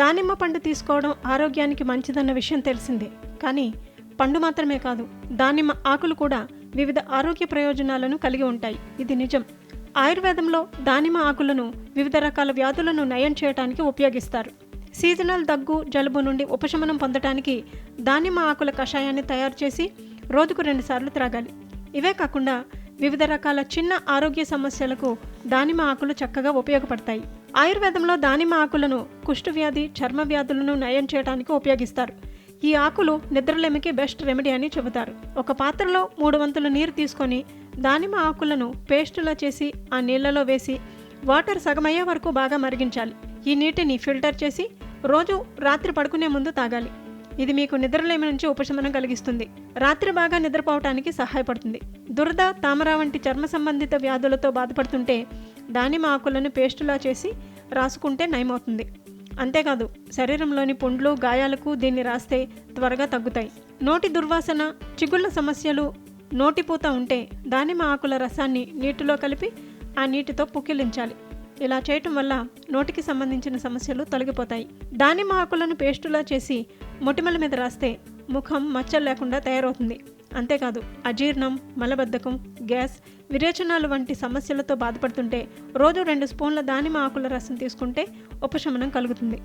దానిమ్మ పండు తీసుకోవడం ఆరోగ్యానికి మంచిదన్న విషయం తెలిసిందే. కానీ పండు మాత్రమే కాదు దానిమ్మ ఆకులు కూడా వివిధ ఆరోగ్య ప్రయోజనాలను కలిగి ఉంటాయి. ఇది నిజం. ఆయుర్వేదంలో దానిమ్మ ఆకులను వివిధ రకాల వ్యాధులను నయం చేయడానికి ఉపయోగిస్తారు. సీజనల్ దగ్గు జలుబు నుండి ఉపశమనం పొందటానికి దానిమ్మ ఆకుల కషాయాన్ని తయారు చేసి రోజుకు రెండుసార్లు త్రాగాలి. ఇవే కాకుండా వివిధ రకాల చిన్న ఆరోగ్య సమస్యలకు దానిమ్మ ఆకులు చక్కగా ఉపయోగపడతాయి. ఆయుర్వేదంలో దానిమ్మ ఆకులను కుష్ఠవ్యాధి చర్మ వ్యాధులను నయం చేయడానికి ఉపయోగిస్తారు. ఈ ఆకులు నిద్రలేమికి బెస్ట్ రెమెడీ అని చెబుతారు. ఒక పాత్రలో మూడు వంతుల నీరు తీసుకొని దానిమ్మ ఆకులను పేస్టులా చేసి ఆ నీళ్ళలో వేసి వాటర్ సగమయ్యే వరకు బాగా మరిగించాలి. ఈ నీటిని ఫిల్టర్ చేసి రోజు రాత్రి పడుకునే ముందు తాగాలి. ఇది మీకు నిద్రలేమి నుంచి ఉపశమనం కలిగిస్తుంది. రాత్రి బాగా నిద్రపోవటానికి సహాయపడుతుంది. దురద తామర వంటి చర్మ సంబంధిత వ్యాధులతో బాధపడుతుంటే దానిమ్మ ఆకులను పేస్టులా చేసి రాసుకుంటే నయమవుతుంది. అంతేకాదు శరీరంలోని పుండ్లు గాయాలకు దీన్ని రాస్తే త్వరగా తగ్గుతాయి. నోటి దుర్వాసన చిగుళ్ళ సమస్యలు నోటిపూత ఉంటే దానిమ్మ ఆకుల రసాన్ని నీటిలో కలిపి ఆ నీటితో పుక్కిలించాలి. ఇలా చేయటం వల్ల నోటికి సంబంధించిన సమస్యలు తొలగిపోతాయి. దానిమ్మ ఆకులను పేస్టులా చేసి మొటిమల మీద రాస్తే ముఖం మచ్చలు లేకుండా తయారవుతుంది. అంతేకాదు అజీర్ణం మలబద్ధకం గ్యాస్ విరేచనాలు వంటి సమస్యలతో బాధపడుతుంటే రోజు రెండు స్పూన్ల దానిమ్మ ఆకుల రసం తీసుకుంటే ఉపశమనం కలుగుతుంది.